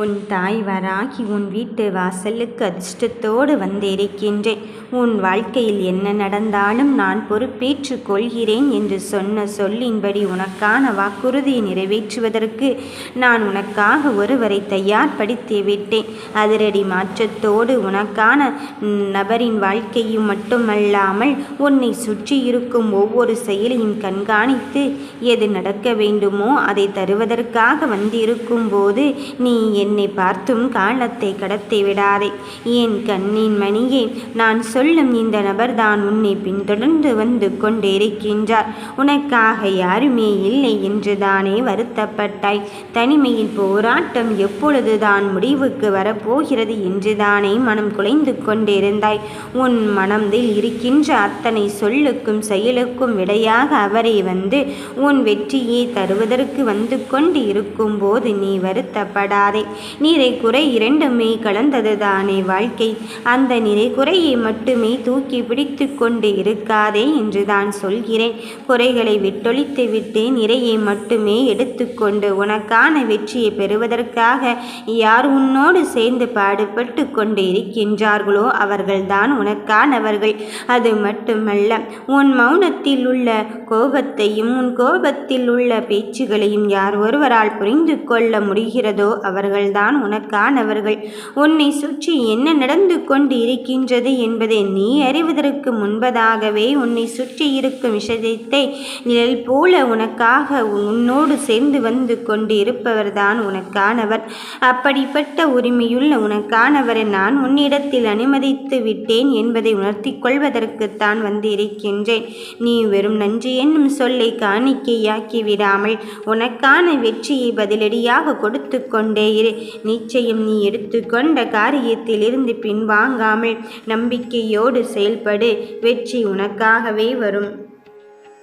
உன் தாய் வராகி உன் வீட்டு வாசலுக்கு அதிர்ஷ்டத்தோடு வந்திருக்கின்றேன். உன் வாழ்க்கையில் என்ன நடந்தாலும் நான் பொறுப்பேற்றுக் கொள்கிறேன் என்று சொன்ன சொல்லின்படி உனக்கான வாக்குறுதியை நிறைவேற்றுவதற்கு நான் உனக்காக ஒருவரை தயார்படுத்தி விட்டேன். அதிரடி மாற்றத்தோடு உனக்கான நபரின் வாழ்க்கையும் மட்டுமல்லாமல் உன்னை சுற்றி இருக்கும் ஒவ்வொரு செயலையும் கண்காணித்து எது நடக்க வேண்டுமோ அதை தருவதற்காக வந்திருக்கும் போது நீ என்னை பார்த்தும் காலத்தை கடத்தி விடாதே. என் கண்ணின் மணியே நான் சொல்லும் இந்த நபர்தான் உன்னை பின்தொடர்ந்து வந்து கொண்டிருக்கின்றார். உனக்காக யாருமே இல்லை என்று தானே வருத்தப்பட்டாய். தனிமையில் போராட்டம் எப்பொழுதுதான் முடிவுக்கு வரப்போகிறது என்று தானே மனம் குலைந்து கொண்டிருந்தாய். உன் மனதில் இருக்கின்ற அத்தனை சொல்லுக்கும் செயலுக்கும் விடையாக அவரே வந்து உன் வெற்றியை தருவதற்கு வந்து கொண்டு இருக்கும் போது நீ வருத்தப்படாதே. நிறை குறை இரண்டுமே கலந்தது தானே வாழ்க்கை. அந்த நிறை குறையை மட்டுமே தூக்கி பிடித்து கொண்டு இருக்காதே என்று தான் சொல்கிறேன். குறைகளை விட்டொழித்து விட்டு நிறையை மட்டுமே எடுத்துக்கொண்டு உனக்கான வெற்றியை பெறுவதற்காக யார் உன்னோடு சேர்ந்து பாடுபட்டு கொண்டு இருக்கின்றார்களோ அவர்கள்தான் உனக்கானவர்கள். அது மட்டுமல்ல உன் மௌனத்தில் உள்ள கோபத்தையும் உன் கோபத்தில் உள்ள பேச்சுகளையும் யார் ஒருவரால் புரிந்து கொள்ள முடிகிறதோ அவர்கள் அவர்கள்தான் உனக்கானவர்கள். உன்னை சுற்றி என்ன நடந்து கொண்டு இருக்கின்றது என்பதை நீ அறிவதற்கு முன்பதாகவே உன்னை சுற்றி இருக்கும் விஷயத்தை நிழல் போல உனக்காக உன்னோடு சேர்ந்து வந்து கொண்டு இருப்பவர்தான் உனக்கானவர். அப்படிப்பட்ட உரிமையுள்ள உனக்கானவரை நான் உன்னிடத்தில் அனுமதித்து விட்டேன் என்பதை உணர்த்தி கொள்வதற்குத்தான் வந்து இருக்கின்றேன் நீ வெறும் நன்றி என்னும் சொல்லை காணிக்கையாக்கி விடாமல் உனக்கான வெற்றியை பதிலடியாக கொடுத்து கொண்டே இரு. நிச்சயம் நீ எடுத்துக்கொண்ட காரியத்திலிருந்து பின்வாங்காமல் நம்பிக்கையோடு செயல்படு. வெற்றி உனக்காகவே வரும்.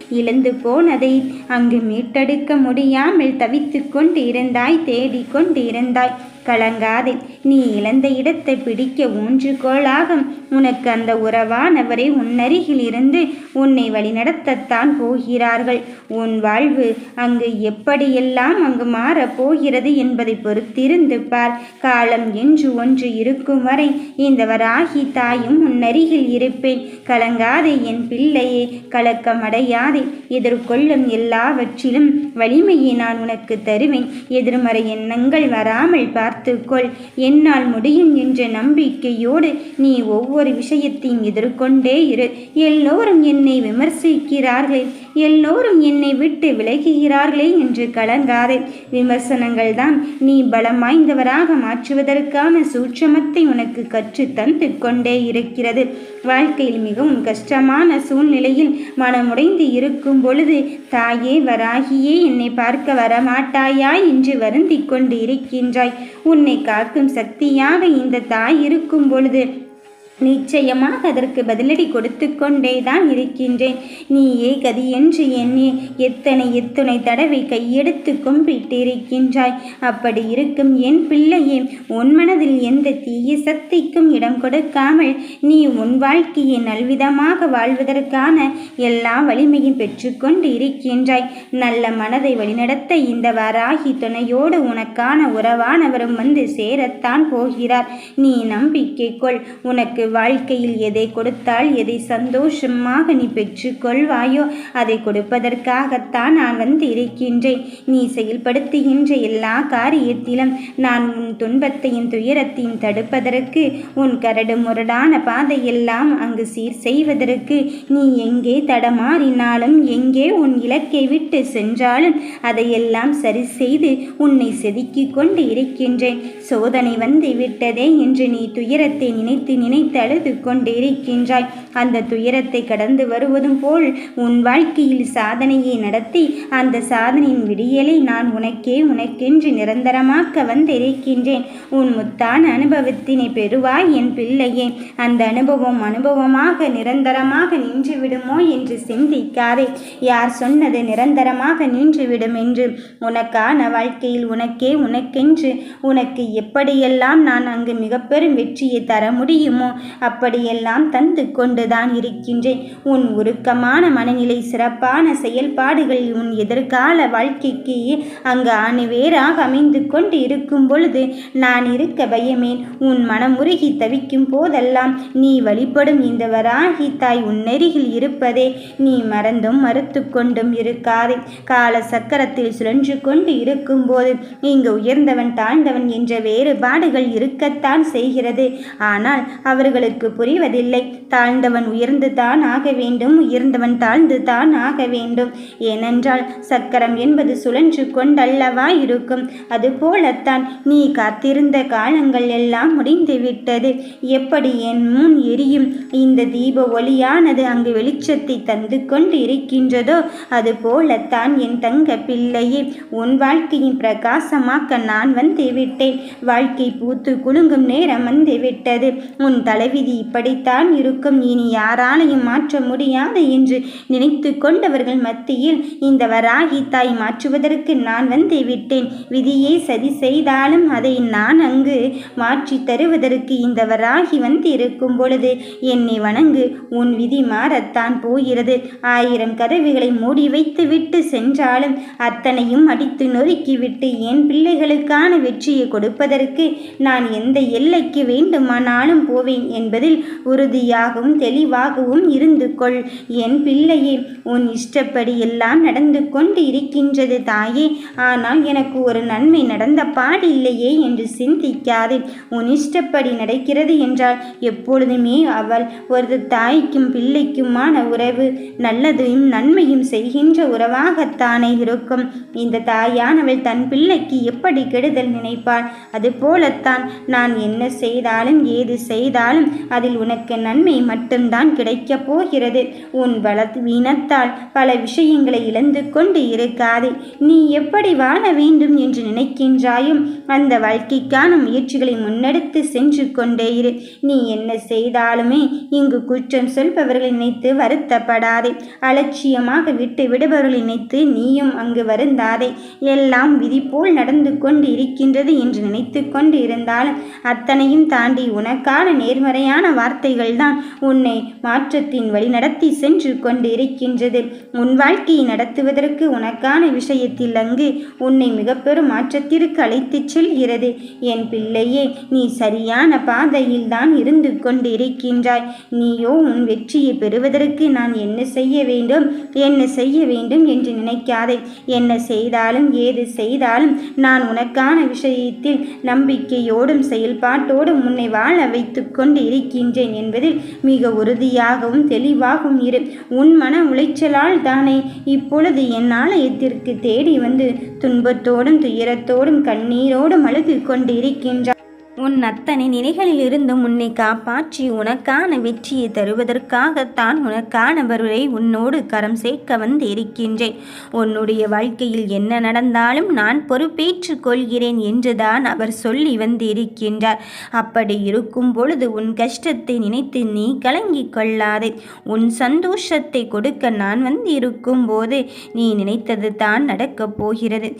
இழந்து போனதை அங்கு மீட்டெடுக்க முடியாமல் தவித்து கொண்டு இருந்தாய் தேடிக் கொண்டு இருந்தாய். கலங்காதே. நீ இழந்த இடத்தை பிடிக்க ஊன்றுகோலாக உனக்கு அந்த உறவானவரை உன்னருகில் இருந்து உன்னை வழிநடத்தத்தான் போகிறார்கள். உன் வாழ்வு அங்கு எப்படியெல்லாம் அங்கு மாறப் போகிறது என்பதை பொறுத்திருந்து பார். காலம் என்று ஒன்று இருக்கும் வரை இந்த வராகி தாயும் உன்னருகில் இருப்பேன். கலங்காதே என் பிள்ளையே கலக்கமடையாதே எதிர்கொள்ளும் எல்லாவற்றிலும் வலிமையை நான் உனக்கு தருவேன். எதிர்மறை எண்ணங்கள் வராமல் பார்த்துக்கொள். என்னால் முடியும் என்ற நம்பிக்கையோடு நீ ஒவ்வொரு விஷயத்தையும் எதிர்கொண்டே இரு. எல்லோரும் என்னை விமர்சிக்கிறார்களே. எல்லோரும் என்னை விட்டு விலகுகிறார்களே என்று கலங்காதே. விமர்சனங்கள் தான் நீ பலம் வாய்ந்தவராக மாற்றுவதற்கான சூட்சமத்தை உனக்கு கற்று தந்து கொண்டே இருக்கிறது. வாழ்க்கையில் மிகவும் கஷ்டமான சூழ்நிலையில் மனமுடைந்து இருக்கும் பொழுது தாயே வராகியே என்னை பார்க்க வரமாட்டாயா என்று வருந்தி கொண்டு இருக்கின்றாய். உன்னை காக்கும் சக்தியாக இந்த தாய் இருக்கும் பொழுது நிச்சயமாக அதற்கு பதிலடி கொடுத்து கொண்டே தான் இருக்கின்றேன். நீயே கதி என்று எண்ணி எத்தனை எத்தனை தடவை கையெடுத்து கும்பிட்டிருக்கின்றாய். அப்படி இருக்கும் என் பிள்ளையே உன் மனதில் எந்த தீய சக்திக்கும் இடம் கொடுக்காமல் நீ உன் வாழ்க்கையை நல்விதமாக வாழ்வதற்கான எல்லா வலிமையும் பெற்றுக்கொண்டு இருக்கின்றாய். நல்ல மனதை வழிநடத்த இந்த வராகி துணையோடு உனக்கான உறவானவரும் வந்து சேரத்தான் போகிறார். நீ நம்பிக்கை கொள். உனக்கு வாழ்க்கையில் எதை கொடுத்தால் எதை சந்தோஷமாக நீ பெற்று கொள்வாயோ அதை கொடுப்பதற்காகத்தான் நான் வந்து இருக்கின்றேன். நீ செயல்படுத்துகின்ற எல்லா காரியத்திலும் நான் உன் துன்பத்தையும் துயரத்தையும் தடுப்பதற்கு உன் கரடு முரடான பாதையெல்லாம் அங்கு சீர் செய்வதற்கு நீ எங்கே தடமாறினாலும் எங்கே உன் இலக்கை விட்டு சென்றாலும் அதையெல்லாம் சரி செய்து உன்னை செதுக்கிக் கொண்டு இருக்கின்றேன். சோதனை வந்து விட்டதே என்று நீ துயரத்தை நினைத்து நினைத்த அழுது கொண்டிருக்கின்றாய் அந்த துயரத்தை கடந்து வருவதும் போல் உன் வாழ்க்கையில் சாதனையை நடத்தி அந்த சாதனையின் விடியலை நான் உனக்கே உனக்கென்று நிரந்தரமாக்க வந்திருக்கின்றேன். உன் முத்தான அனுபவத்தினை பெறுவாய் என் பிள்ளையே. அந்த அனுபவம் அனுபவமாக நிரந்தரமாக நின்றுவிடுமோ என்று சிந்திக்காதே. யார் சொன்னது நிரந்தரமாக நின்றுவிடும் என்று? உனக்கான வாழ்க்கையில் உனக்கே உனக்கென்று. உனக்கு எப்படியெல்லாம் நான் அங்கு மிக பெரும் வெற்றியை தர முடியுமோ அப்படியெல்லாம் தந்து கொண்டுதான் இருக்கின்றேன். உன் உருக்கமான மனநிலை சிறப்பான செயல்பாடுகள் உன் எதிர்கால வாழ்க்கைக்கு அங்கு அணுவேராக அமைந்து கொண்டு இருக்கும் பொழுது நான் இருக்க பயமேன். உன் மனம் உருகி தவிக்கும் போதெல்லாம் நீ வழிபடும் இந்த வராகி தாய் உன் நெருகில் இருப்பதே. நீ மறந்தும் மறுத்து கொண்டும் இருக்காதே. கால சக்கரத்தில் சுழன்று கொண்டு இருக்கும்போது இங்கு உயர்ந்தவன் தாழ்ந்தவன் என்ற வேறுபாடுகள் இருக்கத்தான் செய்கிறது. ஆனால் அவர் அவர்களுக்கு புரிவதில்லை. தாழ்ந்தவன் உயர்ந்து தான் ஆக வேண்டும். உயர்ந்தவன் தாழ்ந்து தான் ஆக வேண்டும். ஏனென்றால் சக்கரம் என்பது சுழன்று கொண்டல்லவா இருக்கும். அதுபோலத்தான் நீ காத்திருந்த காலங்கள் எல்லாம் முடிந்துவிட்டது. எப்படி என் முன் எரியும்? இந்த தீப ஒளியானது அங்கு வெளிச்சத்தை தந்து கொண்டு இருக்கின்றதோ அதுபோலத்தான் என் தங்க பிள்ளையே உன் வாழ்க்கையின் பிரகாசமாக்க நான் வந்து விட்டேன் வாழ்க்கை பூத்து குலுங்கும் நேரம் வந்து விட்டது உன் தலைவிதி இப்படித்தான் இருக்கும். இனி யாராலையும் மாற்ற முடியாது என்று நினைத்து கொண்டவர்கள் மத்தியில் இந்த வராகி தாய் மாற்றுவதற்கு நான் வந்து விட்டேன். விதியை சதி செய்தாலும் அதை நான் அங்கு மாற்றி தருவதற்கு இந்த வராகி வந்து இருக்கும் பொழுது என்னை வணங்கு. உன் விதி மாறத்தான் போகிறது. ஆயிரம் கதவுகளை மூடி வைத்து விட்டு சென்றாலும் அத்தனையும் அடித்து நொறுக்கிவிட்டு என் பிள்ளைகளுக்கான வெற்றியை கொடுப்பதற்கு நான் எந்த எல்லைக்கு வேண்டுமானாலும் போவேன் என்பதில் உறுதியாகவும் தெளிவாகவும் இருந்து கொள். என் பிள்ளையே உன் இஷ்டப்படி எல்லாம் நடந்து கொண்டு இருக்கின்றது தாயே. ஆனால் எனக்கு ஒரு நன்மை நடந்த பாடில்லையே என்று சிந்திக்காதே. உன் இஷ்டப்படி நடக்கிறது என்றால் எப்பொழுதுமே அவள் ஒரு தாய்க்கும் பிள்ளைக்குமான உறவு நல்லதையும் நன்மையும் செய்கின்ற உறவாகத்தானே இருக்கும். இந்த தாயானவள் தன் பிள்ளைக்கு எப்படி கெடுதல் நினைப்பாள்? அதுபோலத்தான் நான் என்ன செய்தாலும் ஏது செய்தாலும் அதில் உனக்கு நன்மை மட்டும்தான் கிடைக்கப் போகிறது. உன் பலவீனத்தால் பல விஷயங்களை இழந்து கொண்டு இருக்காதே. நீ எப்படி வாழ வேண்டும் என்று நினைக்கின்றாயும் அந்த வாழ்க்கைக்கான முயற்சிகளை முன்னெடுத்து சென்று கொண்டே இரு. நீ என்ன செய்தாலுமே இங்கு குற்றம் சொல்பவர்களை நினைத்து வருத்தப்படாதே. அலட்சியமாக விட்டு விடுபவர்களை நினைத்து நீயும் அங்கு வருந்தாதே. எல்லாம் விதி போல் நடந்து கொண்டு இருக்கின்றது என்று நினைத்து கொண்டு இருந்தாலும் அத்தனையும் தாண்டி உனக்கான நேர்மறையான வார்த்தைகள் தான் உன்னை மாற்றத்தின் வழி நடத்தி சென்று கொண்டு இருக்கின்றது உன் வாழ்க்கையை நடத்துவதற்கு உனக்கான விஷயத்தில் அங்கு உன்னை மிக பெரும் மாற்றத்திற்கு அழைத்துச் செல்கிறது. என் பிள்ளையே நீ சரியான பாதையில் தான் இருந்து கொண்டு இருக்கின்றாய் நீயோ உன் வெற்றியை பெறுவதற்கு நான் என்ன செய்ய வேண்டும்? என்ன செய்ய வேண்டும் என்று நினைக்காதே. என்ன செய்தாலும் ஏது செய்தாலும் நான் உனக்கான விஷயத்தில் நம்பிக்கையோடும் செயல்பாட்டோடும் உன்னை வாழ வைத்து கொண்டு இருக்கின்றேன் என்பதில் மிக உறுதியாகவும் தெளிவாகவும் இரு. உன் மன உளைச்சலால் தானே இப்பொழுது என் ஆலயத்திற்கு தேடி வந்து துன்பத்தோடும் துயரத்தோடும் கண்ணீரோடும் அழுது கொண்டு இருக்கின்றாய் உன் அத்தனை நிலைகளிலிருந்தும் உன்னை காப்பாற்றி உனக்கான வெற்றியை தருவதற்காகத்தான் உனக்கானவரை உன்னோடு கரம் சேர்க்க வந்து இருக்கின்றேன் உன்னுடைய வாழ்க்கையில் என்ன நடந்தாலும் நான் பொறுப்பேற்றுக் கொள்கிறேன் என்றுதான் அவர் சொல்லி வந்து இருக்கின்றார் அப்படி இருக்கும் பொழுது உன் கஷ்டத்தை நினைத்து நீ கலங்கிக் கொள்ளாதே. உன் சந்தோஷத்தை கொடுக்க நான் வந்து இருக்கும் போது நீ நினைத்தது தான் நடக்கப் போகிறது.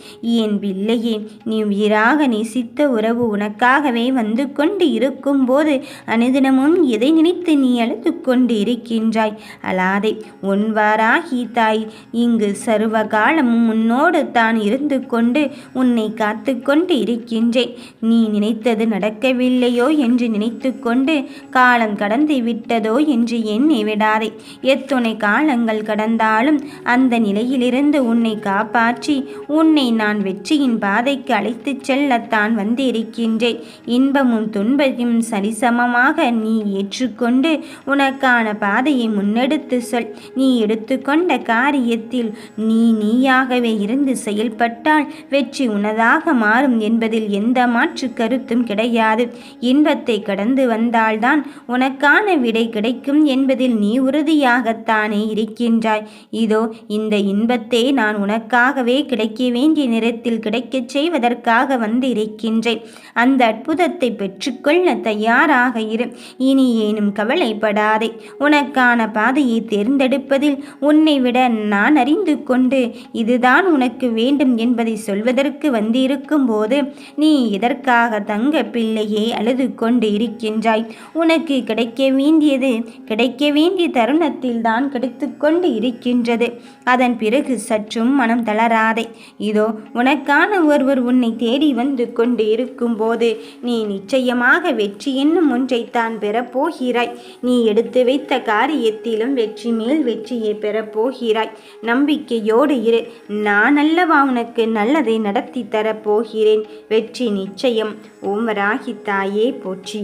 என் பிள்ளையே நீ உயிராக நேசித்த உறவு உனக்காகவே வந்து கொண்டு இருக்கும்போது அனுதினமும் எதை நினைத்து நீ அழுது கொண்டு இருக்கின்றாய் அலாதை உன்வாராகி தாய் இங்கு சர்வ காலமும் உன்னோடு தான் இருந்து கொண்டு உன்னை காத்து கொண்டு இருக்கின்றேன். நீ நினைத்தது நடக்கவில்லையோ என்று நினைத்து கொண்டு காலம் கடந்து விட்டதோ என்று எண்ணி விடாதே. எத்துணை காலங்கள் கடந்தாலும் அந்த நிலையிலிருந்து உன்னை காப்பாற்றி உன்னை நான் வெற்றியின் பாதைக்கு அழைத்துச் செல்லத்தான் வந்திருக்கின்றேன். இன்பமும் துன்பமும் சரிசமமாக நீ ஏற்றுக்கொண்டு உனக்கான பாதையை முன்னெடுத்து சொல். நீ எடுத்துக்கொண்ட காரியத்தில் நீ நீயாகவே இருந்து செயல்பட்டால் வெற்றி உனதாக மாறும் என்பதில் எந்த மாற்று கருத்தும் கிடையாது. இன்பத்தை கடந்து வந்தால்தான் உனக்கான விடை கிடைக்கும் என்பதில் நீ உறுதியாகத்தானே இருக்கின்றாய். இதோ இந்த இன்பத்தை நான் உனக்காகவே கிடைக்க வேண்டிய நேரத்தில் கிடைக்கச் செய்வதற்காக வந்து இருக்கின்றேன் அந்த அற்புத செல்வத்தை பெற்றுக்கொள்ள தயாராக இரு. இனி ஏனும் கவலைப்படாதே. உனக்கான பாதையை தேர்ந்தெடுப்பதில் உன்னை விட நான் அறிந்து கொண்டு இதுதான் உனக்கு வேண்டும் என்பதை சொல்வதற்கு வந்திருக்கும் போது நீ இதற்காக தங்க பிள்ளையை அழுது கொண்டு இருக்கின்றாய்? உனக்கு கிடைக்க வேண்டியது கிடைக்க வேண்டிய தருணத்தில் தான் கிடைத்து கொண்டு இருக்கின்றது. அதன் பிறகு சற்றும் மனம் தளராதே. இதோ உனக்கான ஒருவர் உன்னை தேடி வந்து கொண்டு இருக்கும்போது நீ நிச்சயமாக வெற்றி என்னும் ஒன்றைத்தான் பெறப்போகிறாய். நீ எடுத்து வைத்த காரியத்திலும் வெற்றி மேல் வெற்றியை பெறப்போகிறாய். நம்பிக்கையோடு இரு. நான் அல்லவா உனக்கு நல்லதை நடத்தி தரப்போகிறேன்? வெற்றி நிச்சயம். ஓம் ராகி தாயே போற்றி.